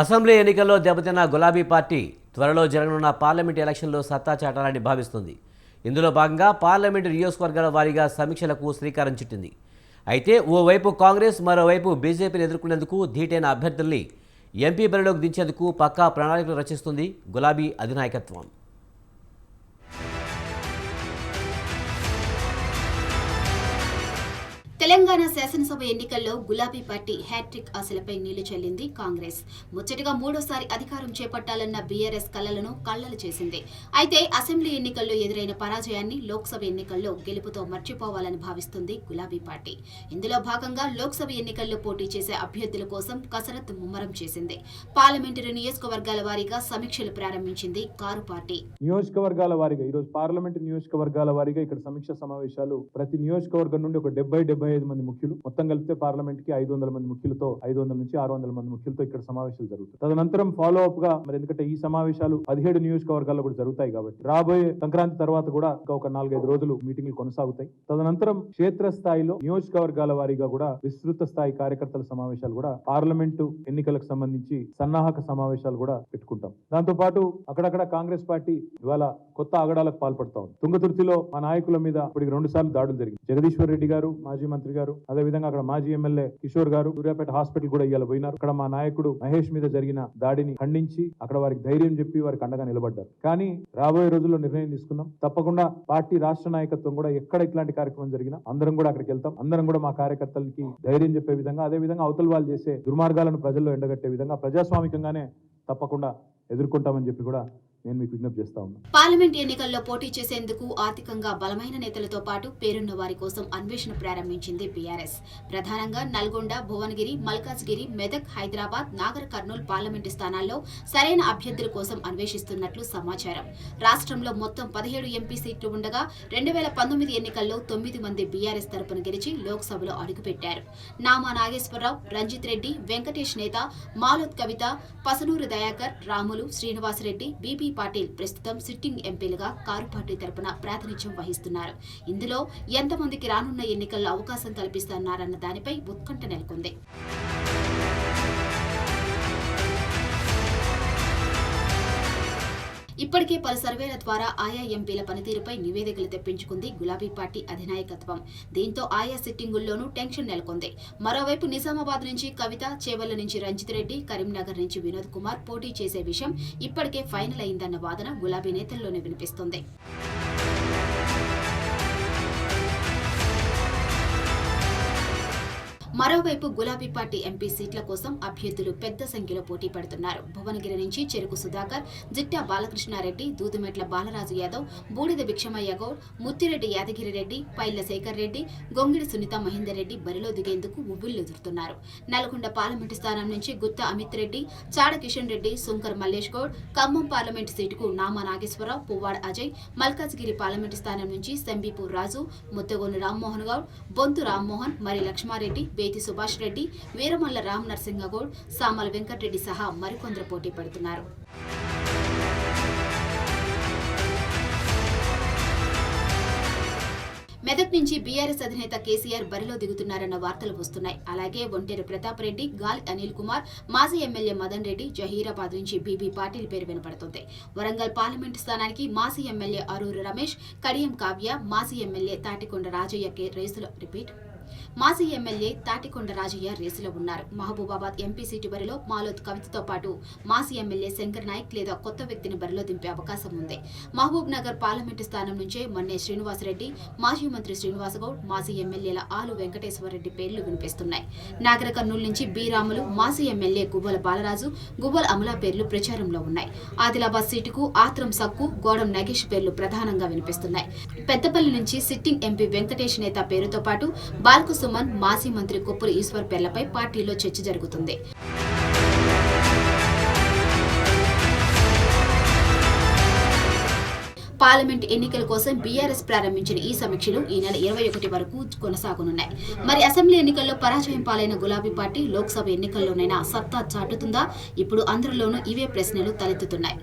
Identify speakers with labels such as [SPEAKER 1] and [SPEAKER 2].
[SPEAKER 1] Assembly ఎన్నికల్లో దెబ్బతిన్న గులాబీ పార్టీ త్వరలో జరగనున్న పార్లమెంట్ ఎలక్షన్లో సత్తా చాటాలని భావిస్తుంది. ఇందులో భాగంగా పార్లమెంటు నియోజకవర్గాల వారీగా సమీక్షలకు శ్రీకారం చుట్టింది. అయితే ఓవైపు కాంగ్రెస్ మరోవైపు బీజేపీని ఎదుర్కొనేందుకు ధీటైన అభ్యర్థుల్ని ఎంపీ బరిలోకి దించేందుకు పక్కా ప్రణాళికలు రచిస్తుంది గులాబీ అధినాయకత్వం.
[SPEAKER 2] తెలంగాణ శాసనసభ ఎన్నికల్లో గులాబీ పార్టీ హ్యాట్రిక్ ఆశలపై నీళ్ళు చల్లింది కాంగ్రెస్. ముచ్చటగా మూడోసారి అధికారం చేపట్టాలన్న బీఆర్ఎస్ కలలను కళ్ళలు చేసింది. అయితే అసెంబ్లీ ఎన్నికల్లో ఎదురైన పరాజయాన్ని లోక్సభ ఎన్నికల్లో గెలుపుతో మర్చిపోవాలని భావిస్తుంది గులాబీ పార్టీ. ఇందులో భాగంగా లోక్సభ ఎన్నికల్లో పోటీ చేసే అభ్యర్థుల కోసం కసరత్తు ముమ్మరం చేసింది. పార్లమెంటరీ నియోజకవర్గాల వారీగా సమీక్షలు ప్రారంభించింది కారు పార్టీ.
[SPEAKER 3] నియోజకవర్గాల వారీగా ఈరోజు పార్లమెంట్ నియోజకవర్గాల వారీగా ఇక్కడ సమీక్ష సమావేశాలు ప్రతి నియోజకవర్గం నుండి ఒక డెబ్బై డెబ్బై ఐదు మంది ముఖ్యులు మొత్తం కలిపితే పార్లమెంట్కి ఐదు వందల మంది ముఖ్యులతో ఐదు వందల నుంచి ఆరు వందల మంది ముఖ్యులతో ఇక్కడ సమావేశాలు జరుగుతాయి. తదనంతరం ఫాలో అప్గా మరి ఎందుకంటే ఈ సమావేశాలు పదిహేడు నియోజకవర్గాల్లో కూడా జరుగుతాయి కాబట్టి రాబోయే సంక్రాంతి తర్వాత కూడా ఇంకా ఒక నాలుగైదు రోజులు మీటింగ్లు కొనసాగుతాయి. తదనంతరం క్షేత్ర స్థాయిలో నియోజకవర్గాల వారీగా కూడా విస్తృత స్థాయి కార్యకర్తల సమావేశాలు కూడా పార్లమెంటు ఎన్నికలకు సంబంధించి సన్నాహక సమావేశాలు కూడా పెట్టుకుంటాం. దాంతో పాటు అక్కడక్కడ కాంగ్రెస్ పార్టీ ఇవాళ కొత్త ఆగడాలకు పాల్పడతా ఉంది. తుంగతుర్తిలో మా నాయకుల మీద ఇప్పటికి రెండు సార్లు దాడులు జరిగింది. జగదీశ్వర్ రెడ్డి గారు మాజీ మంత్రి గారు. అదే విధంగా అక్కడ మాజీ ఎమ్మెల్యే కిషోర్ గారు సూర్యాపేట హాస్పిటల్ కూడా ఇవాళ పోయినారు. అక్కడ మా నాయకుడు మహేష్ మీద జరిగిన దాడిని ఖండించి అక్కడ వారికి ధైర్యం చెప్పి వారికి అండగా నిలబడ్డారు. కానీ రాబోయే రోజుల్లో నిర్ణయం తీసుకున్నాం. తప్పకుండా పార్టీ రాష్ట్ర నాయకత్వం కూడా ఎక్కడ ఇట్లాంటి కార్యక్రమం జరిగినా అందరం కూడా అక్కడికి వెళ్తాం. అందరం కూడా మా కార్యకర్తలకి ధైర్యం చెప్పే విధంగా అదే విధంగా అవతల వాళ్ళు చేసే దుర్మార్గాలను ప్రజల్లో ఎండగట్టే విధంగా ప్రజాస్వామికంగానే తప్పకుండా ఎదుర్కొంటామని చెప్పి కూడా నేను మీకు విజ్ఞప్తి చేస్తా ఉన్నాను
[SPEAKER 2] పార్లమెంట్ ఎన్నికల్లో పోటీ చేసేందుకు ఆర్థికంగా బలమైన నేతలతో పాటు పేరున్న వారి కోసం అన్వేషణ ప్రారంభించింది బీఆర్ఎస్. ప్రధానంగా నల్గొండ భువనగిరి మల్కాజ్గిరి మెదక్ హైదరాబాద్ నాగర్ కర్నూల్ పార్లమెంటు స్థానాల్లో సరైన అభ్యర్థుల కోసం అన్వేషిస్తున్నట్లు సమాచారం. రాష్ట్రంలో మొత్తం పదిహేడు ఎంపీ సీట్లు ఉండగా రెండు వేల పంతొమ్మిది ఎన్నికల్లో తొమ్మిది మంది బీఆర్ఎస్ తరపున గెలిచి లోక్సభలో అడుగుపెట్టారు. నామా నాగేశ్వరరావు రంజిత్ రెడ్డి వెంకటేష్ నేత మాలోత్ కవిత పసనూరు దయాకర్ రాములు శ్రీనివాసరెడ్డి బీబీ పాటిల్ ప్రస్తుతం సిట్టింగ్ ఎంపీలుగా కారు పార్టీ తరపున ప్రాతినిధ్యం వహిస్తున్నారు. ఇందులో ఎంతమందికి రానున్న ఎన్నికల్లో అవకాశం కల్పిస్తున్నారన్న దానిపై ఉత్కంఠ నెలకొంది. ఇప్పటికే పలు సర్వేల ద్వారా ఆయా ఎంపీల పనితీరుపై నివేదికలు తెప్పించుకుంది గులాబీ పార్టీ అధినాయకత్వం. దీంతో ఆయా సిట్టింగుల్లోనూ టెన్షన్ నెలకొంది. మరోవైపు నిజామాబాద్ నుంచి కవిత చేవల్ల నుంచి రంజిత్ రెడ్డి కరీంనగర్ నుంచి వినోద్ కుమార్ పోటీ చేసే విషయం ఇప్పటికే ఫైనల్ అయిందన్న వాదన గులాబీ నేతల్లోనే వినిపిస్తోంది. మరోవైపు గులాబీ పార్టీ ఎంపీ సీట్ల కోసం అభ్యర్థులు పెద్ద సంఖ్యలో పోటీ పడుతున్నారు. భువనగిరి నుంచి చెరుకు సుధాకర్ జిట్టా బాలకృష్ణారెడ్డి దూదుమెట్ల బాలరాజు యాదవ్ బూడిద భిక్షమయ్య గౌడ్ ముత్తిరెడ్డి యాదగిరి రెడ్డి పైళ్ళ శేఖర్ రెడ్డి గొంగిడి సునీత మహేందర్ రెడ్డి బరిలో దిగేందుకు ఉవ్విళ్ళెదురుతున్నారు నల్గొండ పార్లమెంటు స్థానం నుంచి గుత్తా అమిత్ రెడ్డి చాడ కిషన్ రెడ్డి సుంకర్ మల్లేష్ గౌడ్ ఖమ్మం పార్లమెంటు సీటుకు నామా నాగేశ్వరరావు పువ్వాడ అజయ్ మల్కాజ్గిరి పార్లమెంటు స్థానం నుంచి సంబీపూర్ రాజు ముత్తగోను రామ్మోహన్ గౌడ్ బొంతు రామ్మోహన్ మరి లక్ష్మారెడ్డి బేతి సుభాష్ రెడ్డి వీరమల్ల రామ్ నరసింహగౌడ్ సామల వెంకటరెడ్డి సహా మరికొందరు పోటీ పడుతున్నారు. మెదక్ నుంచి బీఆర్ఎస్ అధినేత కేసీఆర్ బరిలో దిగుతున్నారన్న వార్తలు వస్తున్నాయి. అలాగే ఒంటేరు ప్రతాప్ రెడ్డి గాలి అనిల్ కుమార్ మాజీ ఎమ్మెల్యే మదన్ రెడ్డి జహీరాబాద్ నుంచి బీబీ పాటిల్ పేరు వినపడుతుంది. వరంగల్ పార్లమెంటు స్థానానికి మాజీ ఎమ్మెల్యే అరూరు రమేష్ కడియం కావ్య మాజీ ఎమ్మెల్యే తాటికొండ రాజయ్య కే రేసులో. రిపీట్. మాజీ ఎమ్మెల్యే తాటికొండ రాజయ్య రేసులో ఉన్నారు. మహబూబాబాద్ ఎంపీ సీటు బరిలో మాలోత్ కవితతో పాటు మాజీ ఎమ్మెల్యే శంకర్ నాయక్ లేదా కొత్త వ్యక్తిని బరిలో దింపే అవకాశం ఉంది. మహబూబ్ నగర్ పార్లమెంటు స్థానం నుంచే మొన్నే శ్రీనివాసరెడ్డి మాజీ మంత్రి శ్రీనివాసగౌడ్ మాజీ ఎమ్మెల్యేల ఆలు వెంకటేశ్వరరెడ్డి పేర్లు వినిపిస్తున్నాయి. నాగర కర్నూలు నుంచి బి రాములు మాజీ ఎమ్మెల్యే గువ్వల బాలరాజు గువ్వల అమలా పేర్లు ప్రచారంలో ఉన్నాయి. ఆదిలాబాద్ సీటుకు ఆత్రం సక్కు గోడం నగేష్ పేర్లు ప్రధానంగా వినిపిస్తున్నాయి. పెద్దపల్లి నుంచి సిట్టింగ్ ఎంపీ వెంకటేష్ నేత పేరుతో పాటు బాల్కు సుమన్ మాజీ మంత్రి కొప్పుల ఈశ్వర్ పేర్లపై పార్టీలో చర్చ జరుగుతుంది. పార్లమెంట్ ఎన్నికల కోసం బీఆర్ఎస్ ప్రారంభించిన ఈ సమీక్షలు ఈ నెల ఇరవై ఒకటి వరకు కొనసాగనున్నాయి. మరి అసెంబ్లీ ఎన్నికల్లో పరాజయం పాలైన గులాబీ పార్టీ లోక్సభ ఎన్నికల్లోనైనా సత్తా చాటుతుందా? ఇప్పుడు అందరిలోనూ ఇవే ప్రశ్నలు తలెత్తుతున్నాయి.